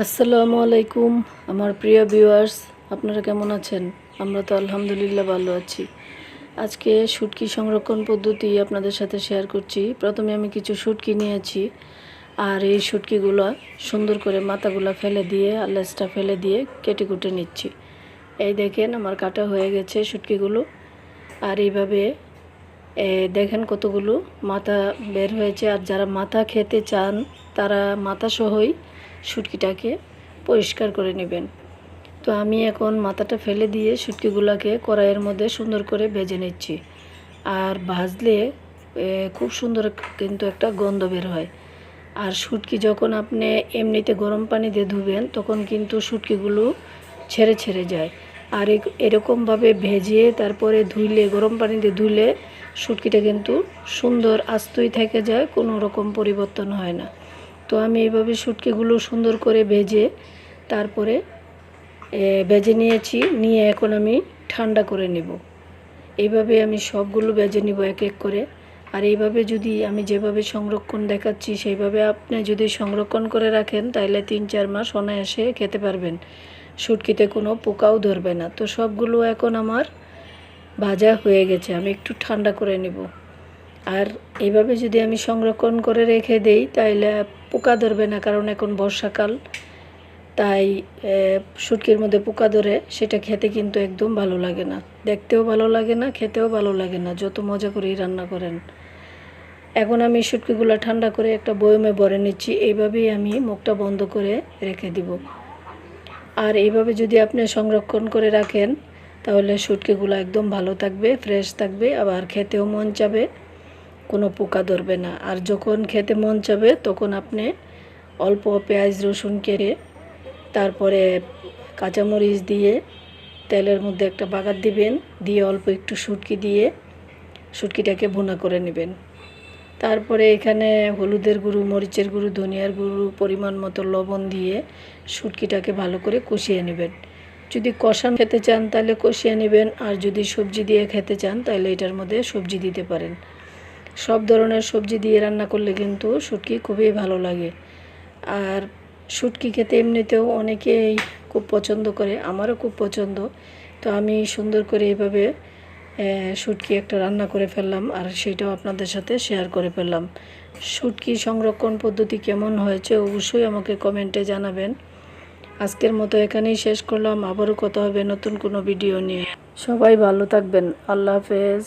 আসসালামু আলাইকুম, আমার প্রিয় ভিউয়ার্স, আপনারা কেমন আছেন? আমরা তো আলহামদুলিল্লাহ ভালো আছি। আজকে শুটকি সংরক্ষণ পদ্ধতি আপনাদের সাথে শেয়ার করছি। প্রথমে আমি কিছু শুটকি নিয়েছি, আর এই শুটকিগুলো সুন্দর করে মাথাগুলো ফেলে দিয়ে আর লেজটা ফেলে দিয়ে কেটে কুটে নিচ্ছি। এই দেখেন আমার কাটা হয়ে গেছে শুটকিগুলো। আর এইভাবে দেখেন কতগুলো মাথা বের হয়েছে। আর যারা মাথা খেতে চান, তারা মাথা সহই শুটকিটাকে পরিষ্কার করে নেবেন। তো আমি এখন মাথাটা ফেলে দিয়ে শুটকিগুলোকে কড়াইয়ের মধ্যে সুন্দর করে ভেজে নিচ্ছি। আর ভাজলে খুব সুন্দর কিন্তু একটা গন্ধ বের হয়। আর শুটকি যখন আপনি এমনিতে গরম পানি দিয়ে ধুবেন, তখন কিন্তু শুটকিগুলো ছেড়ে ছেড়ে যায়। আর এরকমভাবে ভেজে তারপরে ধুইলে, গরম পানি দিয়ে ধুইলে শুটকিটা কিন্তু সুন্দর আস্তই থেকে যায়, কোনো রকম পরিবর্তন হয় না। তো আমি এইভাবে শুটকিগুলো সুন্দর করে ভেজে তারপরে ভেজে নিয়েছি, নিয়ে এখন আমি ঠান্ডা করে নেব। এইভাবে আমি সবগুলো ভেজে নিব এক এক করে। আর এইভাবে যদি আমি যেভাবে সংরক্ষণ দেখাচ্ছি, সেইভাবে আপনি যদি সংরক্ষণ করে রাখেন তাহলে তিন চার মাস অনায়াসে খেতে পারবেন। শুটকিতে কোনো পোকাও ধরবে না। তো সবগুলো এখন আমার ভাজা হয়ে গেছে, আমি একটু ঠান্ডা করে নেব। আর এইভাবে যদি আমি সংরক্ষণ করে রেখে দেই তাহলে পোকা ধরবে না কারণ এখন বর্ষাকাল। তাই আহ, শুটকির মধ্যে পোকা ধরে সেটা খেতে কিন্তু একদম ভালো লাগে না। দেখতেও ভালো লাগে না খেতেও ভালো লাগে না যত মজা করেই রান্না করেন। এখন আমি শুটকিগুলো ঠান্ডা করে একটা বয়মে ভরে নিচ্ছি এইভাবেই আমি মুখটা বন্ধ করে রেখে দিব। আর এইভাবে যদি আপনি সংরক্ষণ করে রাখেন তাহলে শুটকিগুলো একদম ভালো থাকবে ফ্রেশ থাকবে আবার খেতেও মন চাবে। কোনো পোকা ধরবে না। আর যখন খেতে মন চাবে, তখন আপনি অল্প পেঁয়াজ, রসুন কেড়ে তারপরে কাঁচামরিচ দিয়ে তেলের মধ্যে একটা বাগার দিবেন, দিয়ে অল্প একটু শুটকি দিয়ে শুটকিটাকে ভুনা করে নেবেন। তারপরে এখানে হলুদের গুঁড়ো, মরিচের গুঁড়ো, ধনিয়ার গুঁড়ো পরিমাণ মতো লবণ দিয়ে শুটকিটাকে ভালো করে কষিয়ে নেবেন। যদি কষান খেতে চান তাহলে কষিয়ে নেবেন, আর যদি সবজি দিয়ে খেতে চান তাহলে এটার মধ্যে সবজি দিতে পারেন। সব ধরনের সবজি দিয়ে রান্না করলে কিন্তু শুটকি খুবই ভালো লাগে। আর শুটকি খেতে এমনিতেও অনেকেই খুব পছন্দ করে, আমারও খুব পছন্দ। তো আমি সুন্দর করে এইভাবে শুটকি একটা রান্না করে ফেললাম আর সেটাও আপনাদের সাথে শেয়ার করে ফেললাম। শুটকি সংরক্ষণ পদ্ধতি কেমন হয়েছে অবশ্যই আমাকে কমেন্টে জানাবেন। আজকের মতো এখানেই শেষ করলাম, আবারও কথা হবে নতুন কোনো ভিডিও নিয়ে। সবাই ভালো থাকবেন, আল্লাহ হাফেজ।